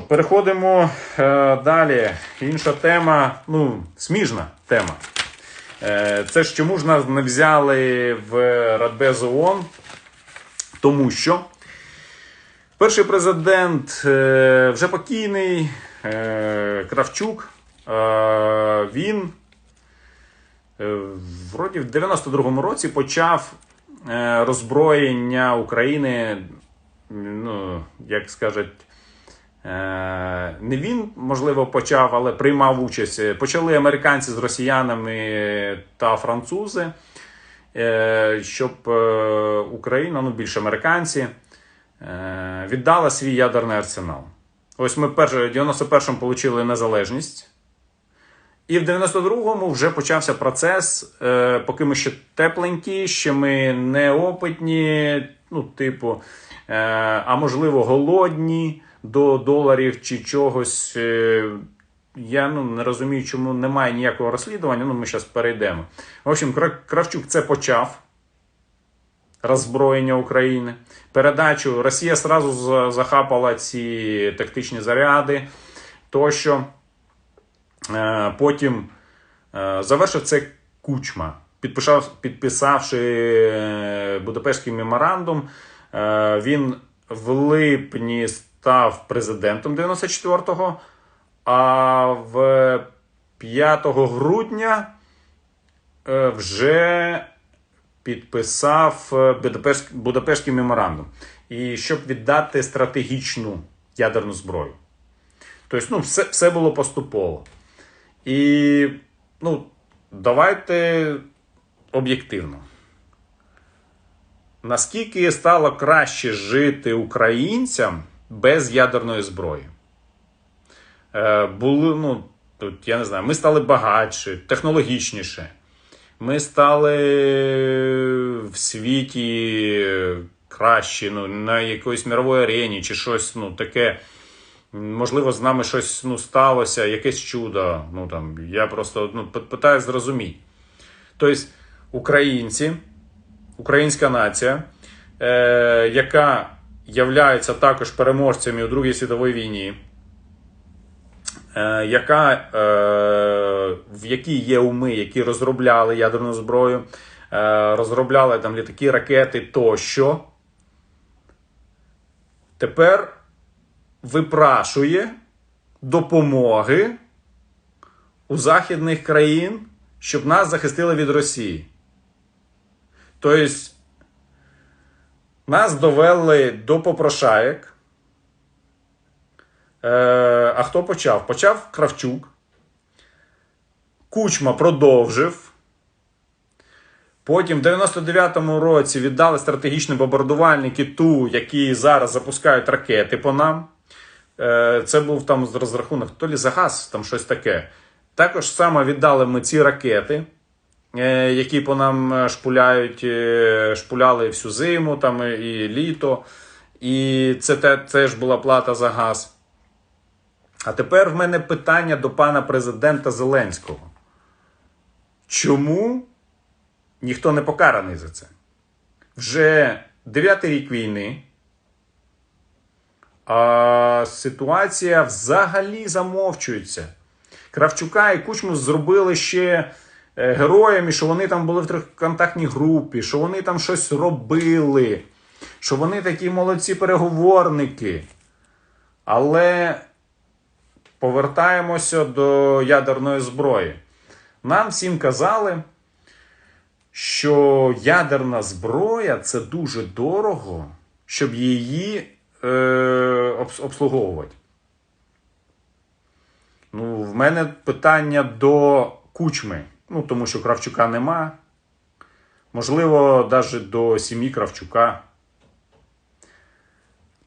Переходимо е, далі. Інша тема, ну, сміжна тема. Е, це ж чому ж нас не взяли в Радбез ООН? Тому що перший президент е, вже покійний е, Кравчук. Е, він е, вроді в 92-му році почав е, роззброєння України, ну, як скажуть, Не він, можливо, почав, але приймав участь. Почали американці з росіянами та французи, е, щоб е, Україна, ну більше американці, е, віддала свій ядерний арсенал. Ось ми в 91-му отримали незалежність. І в 92-му вже почався процес, е, поки ми ще тепленькі, ще ми неопитні, ну, типу, е, а можливо, голодні до доларів чи чогось. Е, я ну, не розумію, чому немає ніякого розслідування. Ну, ми зараз перейдемо. В общем, Кравчук це почав. Роззброєння України. Передачу Росія сразу захапала ці тактичні заряди тощо. Е, Потім е, завершив це Кучма, підписав, підписавши Будапештський меморандум. Він в липні став президентом 94-го, а в 5 грудня е, вже підписав е, Будапештський меморандум. І щоб віддати стратегічну ядерну зброю. Тобто, ну, все, все було поступово. І ну, давайте об'єктивно. Наскільки стало краще жити українцям без ядерної зброї? Е, були, ну, тут, я не знаю, ми стали багатші, технологічніше. Ми стали в світі кращі, ну, на якоїсь мировій арені чи щось ну, таке. Можливо, з нами щось ну, сталося, якесь чудо. Ну, там, я просто ну, питаю зрозуміти. Тобто, українці, українська нація, е, яка являється також переможцями у Другій світовій війні, е, яка, е, в якій є уми, які розробляли ядерну зброю, е, розробляли там літаки, ракети тощо. Тепер випрашує допомоги у західних країн, щоб нас захистили від Росії. Тобто, нас довели до попрошаєк. Е, а хто почав? Почав Кравчук. Кучма продовжив. Потім в 99-му році віддали стратегічні бомбардувальники ту, які зараз запускають ракети по нам. Е, Це був там розрахунок то лі за газ, там щось таке. Також саме віддали ми ці ракети, які по нам е, шпуляють, е, шпуляли всю зиму там е, і літо. І це теж була плата за газ. А тепер в мене питання до пана президента Зеленського. Чому ніхто не покараний за це? Вже дев'ятий рік війни. А ситуація взагалі замовчується. Кравчука і Кучму зробили ще е, героями, що вони там були в триконтактній групі, що вони там щось робили, що вони такі молодці переговорники. Але повертаємося до ядерної зброї. Нам всім казали, що ядерна зброя це дуже дорого, щоб її е, обслуговувати. Ну, в мене питання до кучми. Ну, тому що Кравчука нема. Можливо, навіть до сім'ї Кравчука.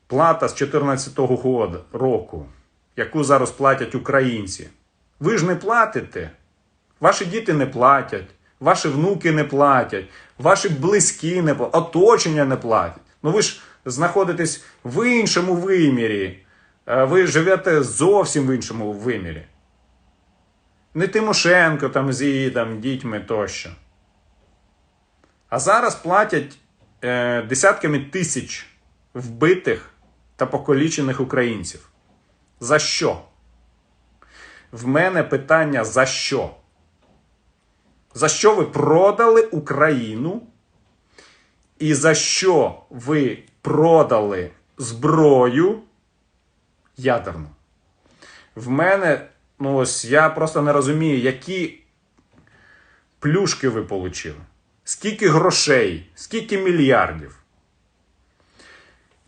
Плата з 2014 года- року, яку зараз платять українці. Ви ж не платите. Ваші діти не платять, ваші внуки не платять, ваші близькі не платять, оточення не платять. Ну ви ж знаходитесь в іншому вимірі. Е, Ви живете зовсім в іншому вимірі. Не Тимошенко там з її там, дітьми тощо. А зараз платять е, десятками тисяч вбитих та покалічених українців. За що? В мене питання за що? За що ви продали Україну? І за що ви продали зброю ядерну? В мене, ну ось я просто не розумію, які плюшки ви отримали. Скільки грошей, скільки мільярдів.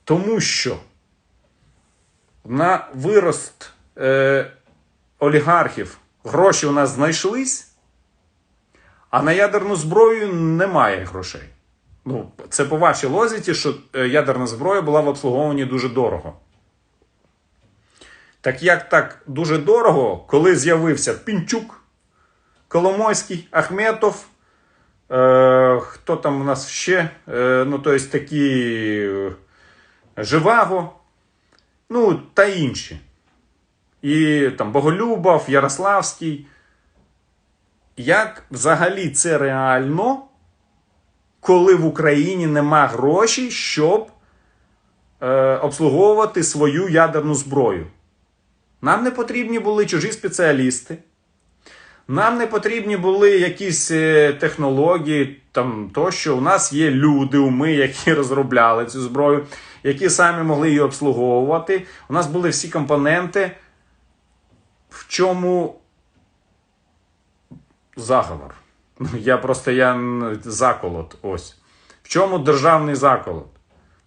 Тому що на вирост е, олігархів гроші у нас знайшлись, а на ядерну зброю немає грошей. Ну, це по вашій лозіці, що е, ядерна зброя була в обслуговуванні дуже дорого. Так як так дуже дорого, коли з'явився Пінчук, Коломойський, Ахметов, е, хто там у нас ще? Е, ну, тобто такі е, Живаго, ну та інші. І там Боголюбов, Ярославський. Як взагалі це реально, коли в Україні нема грошей, щоб е, обслуговувати свою ядерну зброю? Нам не потрібні були чужі спеціалісти. Нам не потрібні були якісь е, технології, там тощо. У нас є люди, уми, які розробляли цю зброю, які самі могли її обслуговувати. У нас були всі компоненти. В чому заговор? Я просто я заколот. Ось. В чому державний заколот?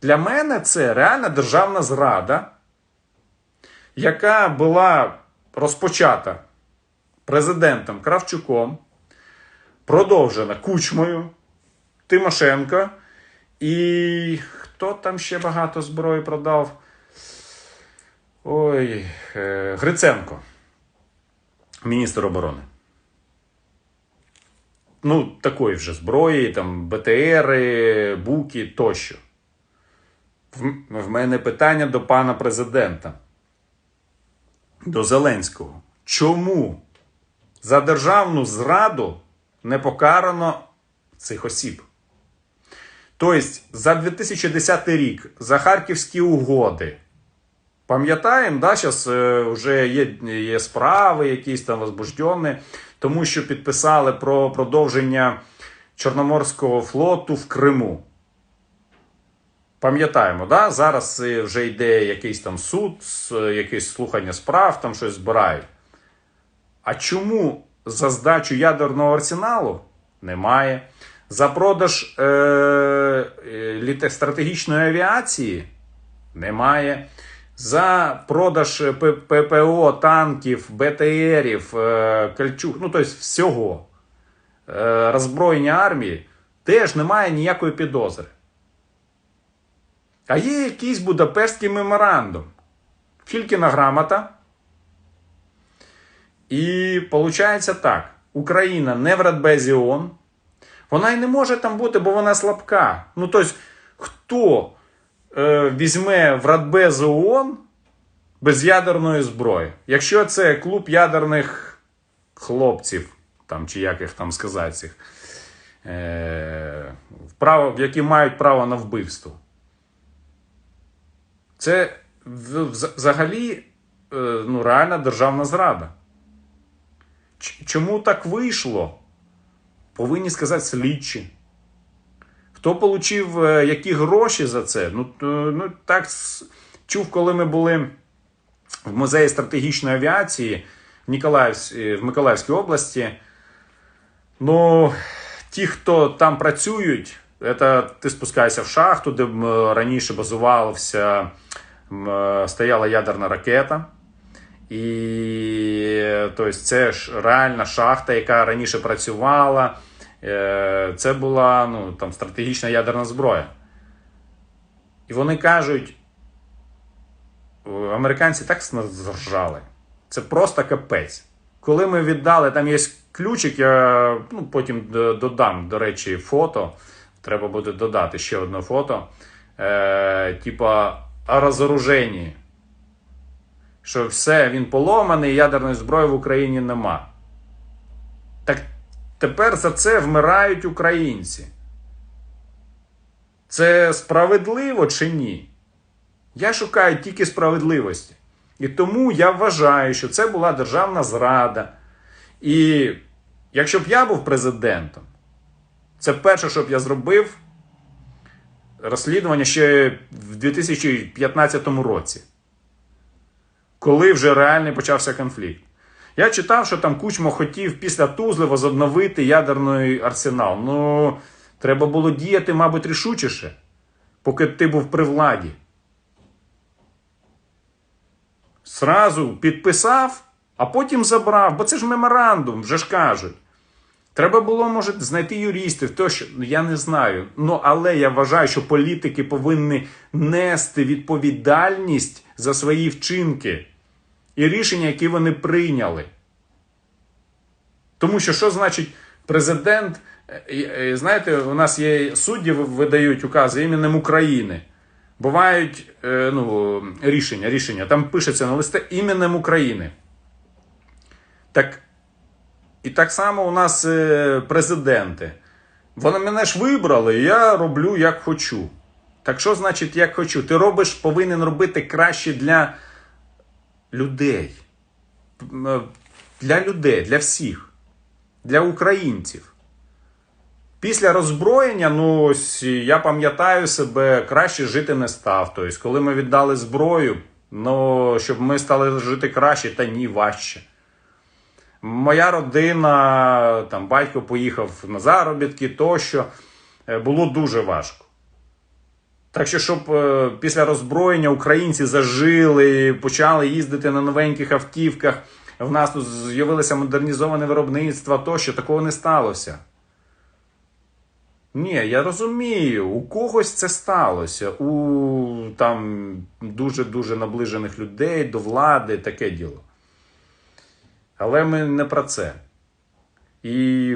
Для мене це реальна державна зрада, яка була розпочата президентом Кравчуком, продовжена Кучмою, Тимошенко. І хто там ще багато зброї продав? Ой, е, Гриценко, міністр оборони. Ну, такої вже зброї, там БТРи, Буки тощо. В, в мене питання до пана президента, до Зеленського. Чому за державну зраду не покарано цих осіб? Тобто, за 2010 рік, за Харківські угоди, пам'ятаємо, да, зараз вже є, є справи, якісь там возбуждені, тому що підписали про продовження Чорноморського флоту в Криму. Пам'ятаємо, да? зараз вже йде якийсь там суд, якесь слухання справ, там щось збирають. А чому за здачу ядерного арсеналу немає? За продаж е, е, стратегічної авіації немає. За продаж е, ППО, танків, БТРів, е, ну тобто всього е, роззброєння армії теж немає ніякої підозри. А є якийсь Будапештський меморандум. Фількіна грамота. І виходить так: Україна не в Радбезі ООН. Вона й не може там бути, бо вона слабка. Ну, тобто, хто е, візьме в Радбез ООН без ядерної зброї? Якщо це клуб ядерних хлопців, там, чи як їх там сказати, е, право, які мають право на вбивство. Це взагалі е, ну, реальна державна зрада. Чому так вийшло? Повинні сказати слідчі. Хто отримав які гроші за це? Ну, ну так чув, коли ми були в музеї стратегічної авіації в, е, в Миколаївській області. Ну, ті, хто там працюють, це ти спускаєшся в шахту, де раніше базувався, е, стояла ядерна ракета. І тобто, це ж реальна шахта, яка раніше працювала. Е, Це була ну, там, стратегічна ядерна зброя. І вони кажуть, американці так заржали. Це просто капець. Коли ми віддали, там є ключик, я ну, потім додам, до речі, фото. Треба буде додати ще одне фото. Е, типа о розоруженні. Що все, він поломаний, ядерної зброї в Україні нема. Так тепер за це вмирають українці. Це справедливо чи ні? Я шукаю тільки справедливості. І тому я вважаю, що це була державна зрада. І якщо б я був президентом, це перше, що б я зробив, розслідування ще в 2015 році, коли вже реальний почався конфлікт. Я читав, що там Кучмо хотів після Тузли возобновити ядерний арсенал. Ну, треба було діяти, мабуть, рішучіше, поки ти був при владі. Сразу підписав, а потім забрав, бо це ж меморандум, вже ж кажуть. Треба було, може, знайти юристів, то що ну, я не знаю. Ну, але я вважаю, що політики повинні нести відповідальність за свої вчинки і рішення, які вони прийняли. Тому що що значить президент? е, е, Знаєте, у нас є судді видають укази іменем України. Бувають е, ну, рішення, рішення. Там пишеться на листе іменем України. Так і так само у нас е, президенти. Вони мене ж вибрали, я роблю як хочу. Так що значить, як хочу? Ти робиш, повинен робити краще для людей. Е, Для людей, для всіх, для українців. Після роззброєння, ну ось я пам'ятаю себе, краще жити не став. Тобто, коли ми віддали зброю, ну щоб ми стали жити краще, та ні, важче. Моя родина, там батько поїхав на заробітки, тощо е, було дуже важко. Так що, щоб е, після роззброєння українці зажили, почали їздити на новеньких автівках, в нас тут з'явилося модернізоване виробництво, тощо такого не сталося. Ні, я розумію, у когось це сталося, у там дуже-дуже наближених людей до влади, таке діло. Але ми не про це. І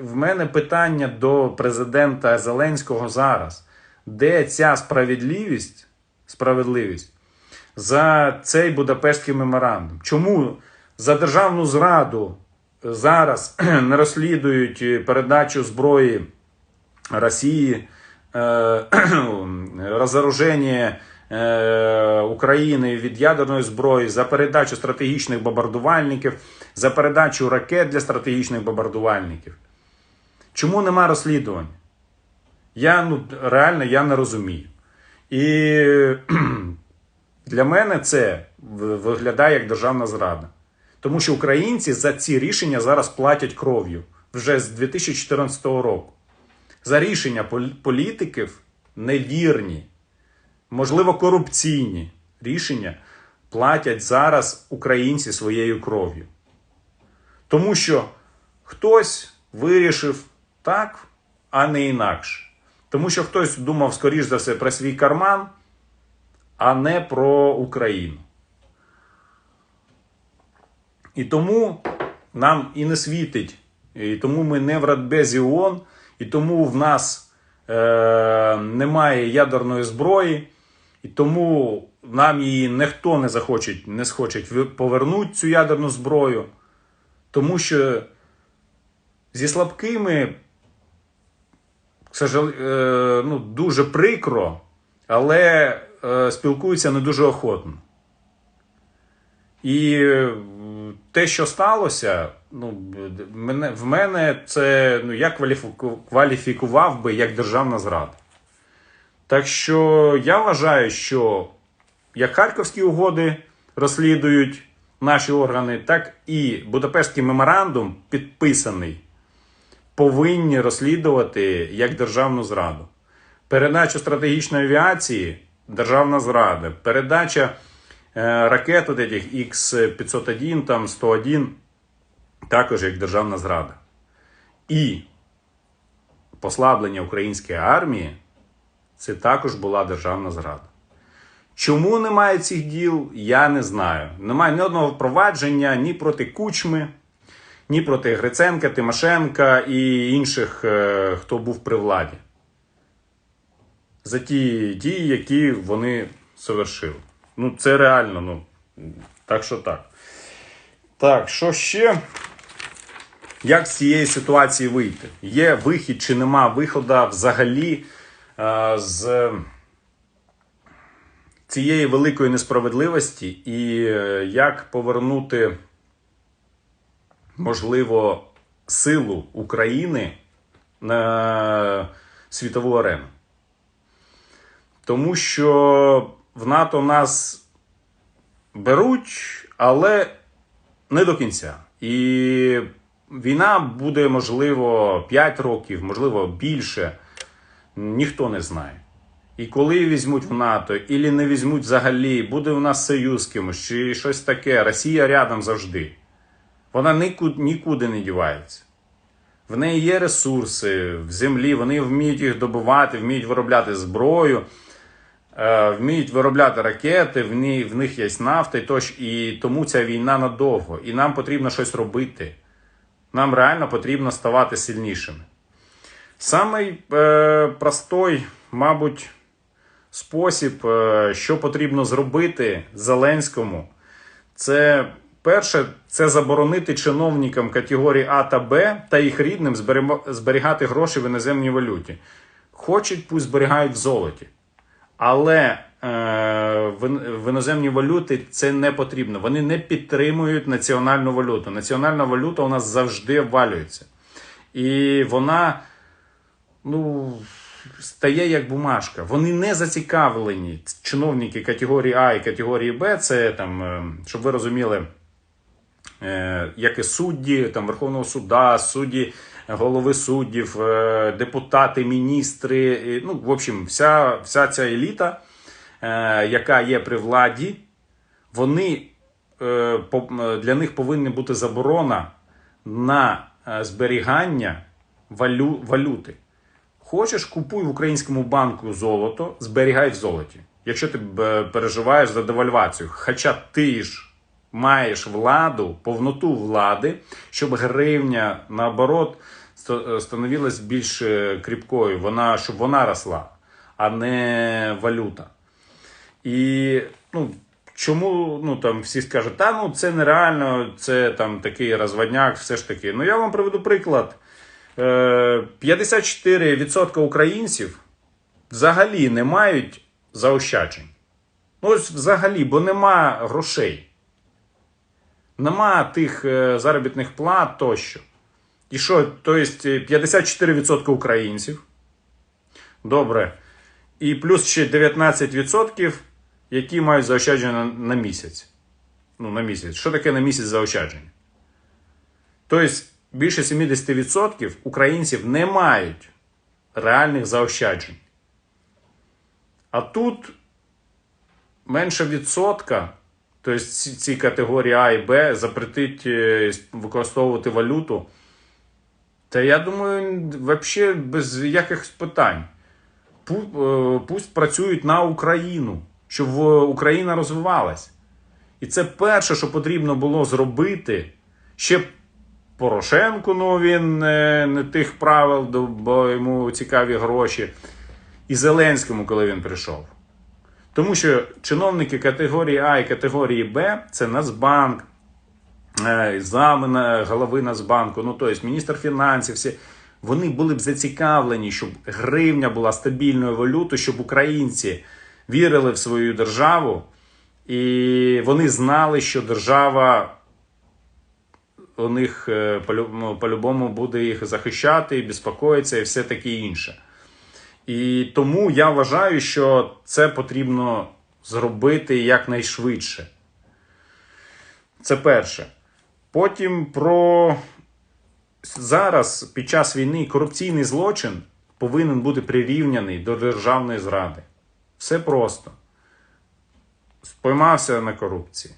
в мене питання до президента Зеленського зараз. Де ця справедливість, справедливість за цей Будапештський меморандум? Чому за державну зраду зараз не розслідують передачу зброї Росії, е, розоруження е, України від ядерної зброї, за передачу стратегічних бомбардувальників, за передачу ракет для стратегічних бомбардувальників? Чому нема розслідування? Я ну, реально я не розумію. І для мене це виглядає як державна зрада. Тому що українці за ці рішення зараз платять кров'ю вже з 2014 року. За рішення політиків невірні, можливо, корупційні рішення платять зараз українці своєю кров'ю. Тому що хтось вирішив так, а не інакше. Тому що хтось думав, скоріш за все, про свій карман, а не про Україну. І тому нам і не світить, і тому ми не в Радбезі ООН, і тому в нас е, немає ядерної зброї, і тому нам її ніхто не захоче, не схоче повернути цю ядерну зброю. Тому що зі слабкими е, ну, дуже прикро, але е, спілкуються не дуже охотно. І е, те, що сталося, ну, в мене це ну, я кваліфікував би як державна зрада. Так що я вважаю, що як Харківські угоди розслідують наші органи, так і Будапештський меморандум підписаний повинні розслідувати як державну зраду. Передача стратегічної авіації державна зрада. Передача е, ракет от этих X501, там 101 також як державна зрада. І послаблення української армії це також була державна зрада. Чому немає цих діл, я не знаю. Немає ні одного впровадження ні проти Кучми, ні проти Гриценка, Тимошенка і інших, е, хто був при владі. За ті дії, які вони совершили. Ну, це реально, ну, так що так. Так, що ще? Як з цієї ситуації вийти? Є вихід чи нема виходу взагалі е, з цієї великої несправедливості і е, як повернути, можливо, силу України на світову арену. Тому що в НАТО нас беруть, але не до кінця. І війна буде, можливо, 5 років, можливо, більше. Ніхто не знає. І коли візьмуть в НАТО, і не візьмуть взагалі, буде у нас союз кимось, чи щось таке. Росія рядом завжди. Вона нікуди, не дівається. В неї є ресурси в землі, вони вміють їх добувати, вміють виробляти зброю, е, вміють виробляти ракети, в в них є нафта і тощо. І тому ця війна надовго. І нам потрібно щось робити. Нам реально потрібно ставати сильнішими. Самий е, простой, мабуть, спосіб, е, що потрібно зробити Зеленському, це перше, це заборонити чиновникам категорії А та Б та їх рідним зберігати гроші в іноземній валюті. Хочуть, пусть зберігають в золоті. Але е, в, іноземні валюти це не потрібно. Вони не підтримують національну валюту. Національна валюта у нас завжди обвалюється. І вона ну, стає як бумажка. Вони не зацікавлені. Чиновники категорії А і категорії Б, це там, е, щоб ви розуміли, е, як і судді там, Верховного суда, судді, голови суддів, е, депутати, міністри. Ну, в общем, вся, вся ця еліта, яка є при владі, вони для них повинна бути заборона на зберігання валю, валюти. Хочеш, купуй в українському банку золото, зберігай в золоті. Якщо ти е, переживаєш за девальвацію. Хоча ти ж маєш владу, повноту влади, щоб гривня, наоборот, е, становилась більш е, кріпкою, вона, щоб вона росла, а не валюта. І ну, чому ну, там всі скажуть, та ну це нереально, це там такий розводняк, все ж таки. Ну я вам приведу приклад. Е, 54% українців взагалі не мають заощаджень. Ну, ось взагалі, бо нема грошей. Нема тих е, заробітних плат тощо. І що, тобто 54% українців. Добре. І плюс ще 19%, які мають заощадження на місяць. Ну, на місяць. Що таке на місяць заощадження? Тобто більше 70% українців не мають реальних заощаджень. А тут менше відсотка, тобто ці, категорії А і Б запретить е, використовувати валюту. Та я думаю, взагалі без якихось питань. Е, Пусть працюють на Україну, щоб е, Україна розвивалась. І це перше, що потрібно було зробити ще Порошенку, ну він не, не тих правил, бо йому цікаві гроші. І Зеленському, коли він прийшов. Тому що чиновники категорії А і категорії Б це Нацбанк, е, голови Нацбанку, ну тобто міністр фінансів, всі, вони були б зацікавлені, щоб гривня була стабільною валютою, щоб українці вірили в свою державу, і вони знали, що держава у них е, ну, по-любому буде їх захищати, безпокоїться і все таке інше. І тому я вважаю, що це потрібно зробити якнайшвидше. Це перше. Потім про зараз під час війни корупційний злочин повинен бути прирівняний до державної зради. Все просто. Споймався на корупції.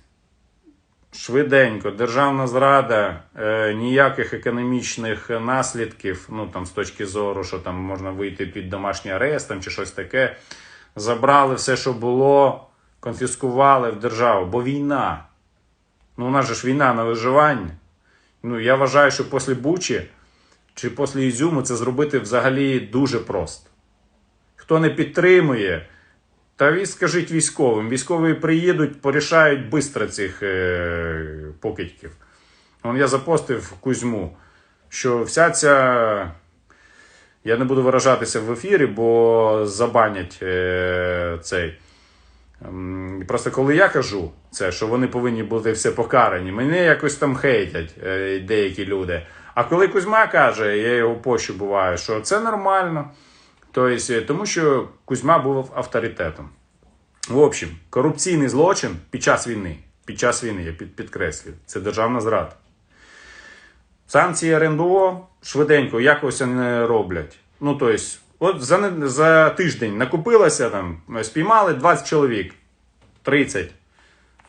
Швиденько, державна зрада, е, ніяких економічних наслідків, ну там з точки зору, що там можна вийти під домашній арест там, чи щось таке. Забрали все, що було, конфіскували в державу, бо війна. Ну, у нас же ж війна на виживання. Ну, я вважаю, що після Бучі чи після Ізюму це зробити взагалі дуже просто. Хто не підтримує, та ви скажіть військовим. Військові приїдуть, порішають швидко цих е, покидьків. Он я запостив Кузьму, що вся ця. Я не буду виражатися в ефірі, бо забанять е, цей Просто коли я кажу це, що вони повинні бути все покарані, мене якось там хейтять е, деякі люди. А коли Кузьма каже, я його пощу буваю, що це нормально. Тобто, тому що Кузьма був авторитетом. В общем, корупційний злочин під час війни. Під час війни, я під, підкреслюю, це державна зрада. Санкції РНБО швиденько якось вони роблять. Ну, тобто, от за, за тиждень накупилося там, спіймали 20 чоловік, 30.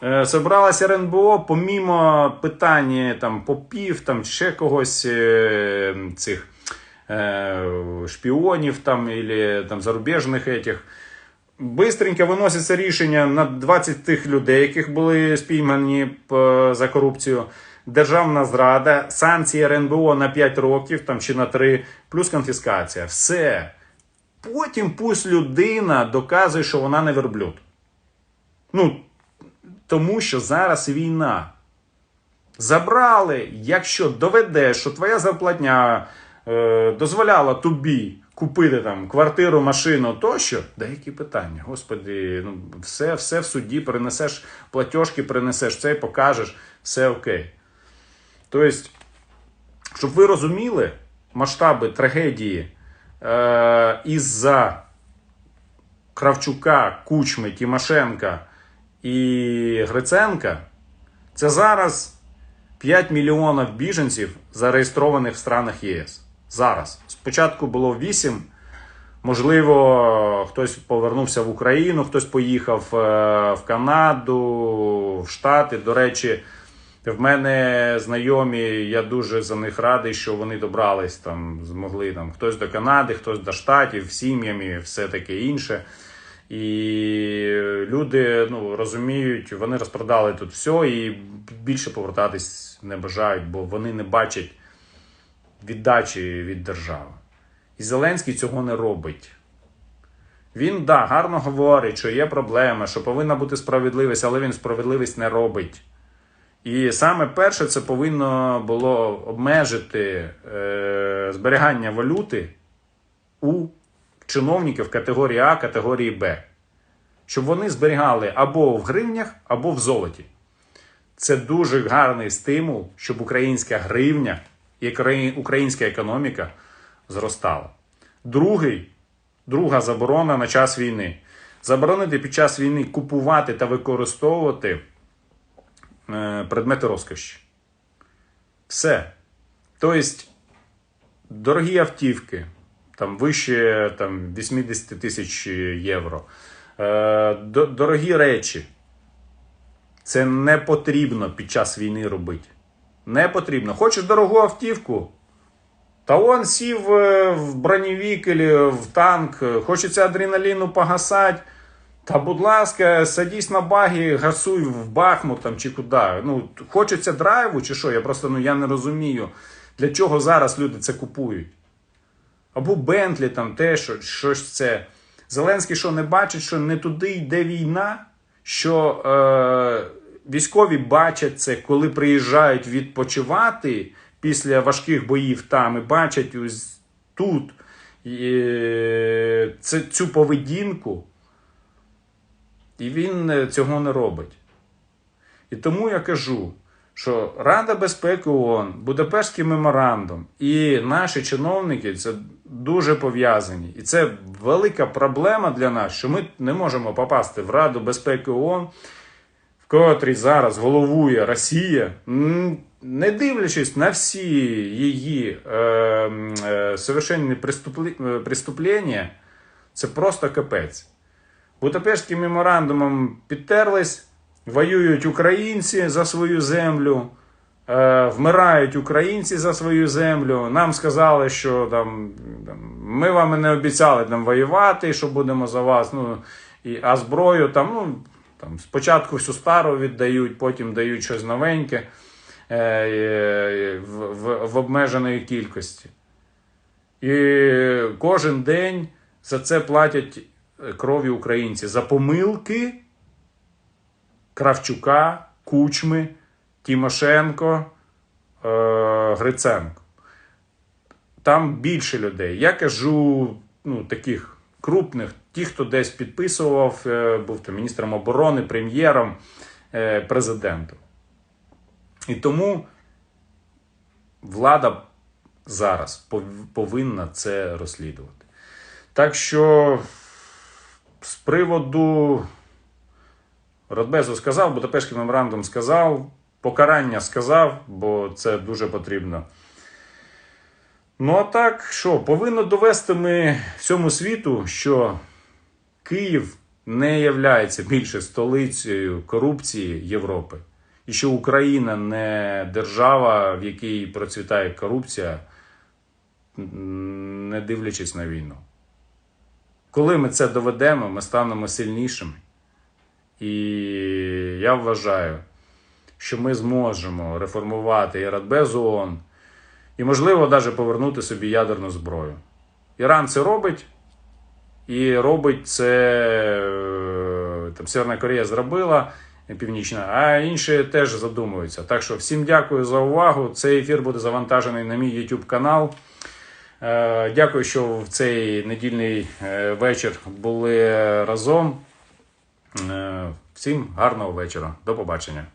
Е, Собралася РНБО, помімо питання там, попів, там, ще когось е, цих е, шпіонів там, или, там, зарубіжних этих. Бистренько виноситься рішення на 20 тих людей, яких були спіймані за корупцію. Державна зрада, санкції РНБО на 5 років там, чи на 3, плюс конфіскація. Все. Потім пусть людина доказує, що вона не верблюд. Ну, тому що зараз війна. Забрали, якщо доведеш, що твоя зарплатня е, дозволяла тобі купити там квартиру, машину тощо, деякі питання. Господи, ну все, все в суді перенесеш, платіжки перенесеш, це і покажеш, все окей. Тобто, щоб ви розуміли масштаби трагедії е, із-за Кравчука, Кучми, Тимошенка і Гриценка, це зараз 5 мільйонів біженців зареєстрованих в странах ЄС. Зараз. Спочатку було 8. Можливо, хтось повернувся в Україну, хтось поїхав е, в Канаду, в Штати. До речі, в мене знайомі, я дуже за них радий, що вони добрались там, змогли там хтось до Канади, хтось до Штатів, сім'ями, все таке інше. І люди ну, розуміють, вони розпродали тут все і більше повертатись не бажають, бо вони не бачать віддачі від держави. І Зеленський цього не робить. Він, да, гарно говорить, що є проблема, що повинна бути справедливість, але він справедливість не робить. І саме перше, це повинно було обмежити е, зберігання валюти у чиновників категорії А, категорії Б. Щоб вони зберігали або в гривнях, або в золоті. Це дуже гарний стимул, щоб українська гривня і українська економіка зростала. Другий, друга заборона на час війни. Заборонити під час війни купувати та використовувати е, предмети розкоші. Все. Тобто, дорогі автівки, там вище там, 80 тисяч євро. Е, дорогі речі. Це не потрібно під час війни робити. Не потрібно. Хочеш дорогу автівку? Та он сів е, в броневик или в танк, хочеться адреналіну погасати. Та, будь ласка, садись на баги, гасуй в Бахмут там чи куди. Ну, хочеться драйву чи що? Я просто ну, я не розумію, для чого зараз люди це купують. Або Бентлі, там те, що, щось це. Зеленський що не бачить, що не туди йде війна, що е, військові бачать це, коли приїжджають відпочивати після важких боїв там і бачать ось тут е, це, цю поведінку, і він е, цього не робить. І тому я кажу, що Рада безпеки ООН, Будапештський меморандум і наші чиновники це дуже пов'язані. І це велика проблема для нас, що ми не можемо попасти в Раду безпеки ООН, котрій зараз головує Росія, не дивлячись на всі її е, е, совершенні е, преступлення, це просто капець. Будапештським меморандумом підтерлись, воюють українці за свою землю, е, вмирають українці за свою землю. Нам сказали, що там ми вам не обіцяли там воювати, що будемо за вас. Ну, і, а зброю там, ну, там спочатку всю стару віддають, потім дають щось новеньке е, е, в, в, в обмеженої кількості. І кожен день за це платять е, крові українці за помилки Кравчука, Кучми, Тимошенко, Гриценко. Там більше людей. Я кажу ну, таких крупних ті, хто десь підписував, е, був там міністром оборони, прем'єром, е, президентом. І тому влада зараз повинна це розслідувати. Так що з приводу Радбезу сказав, Будапештський меморандум сказав, покарання сказав, бо це дуже потрібно. Ну, а так, що, повинно довести ми всьому світу, що Київ не є більше столицею корупції Європи. І що Україна не держава, в якій процвітає корупція, не дивлячись на війну. Коли ми це доведемо, ми станемо сильнішими. І я вважаю, що ми зможемо реформувати і Радбез ООН, і, можливо, навіть повернути собі ядерну зброю. Іран це робить, і робить це е, там, Северна Корея зробила, е, Північна, а інші теж задумуються. Так що всім дякую за увагу. Цей ефір буде завантажений на мій YouTube канал. Е, Дякую, що в цей недільний вечір були разом. Всім гарного вечора. До побачення.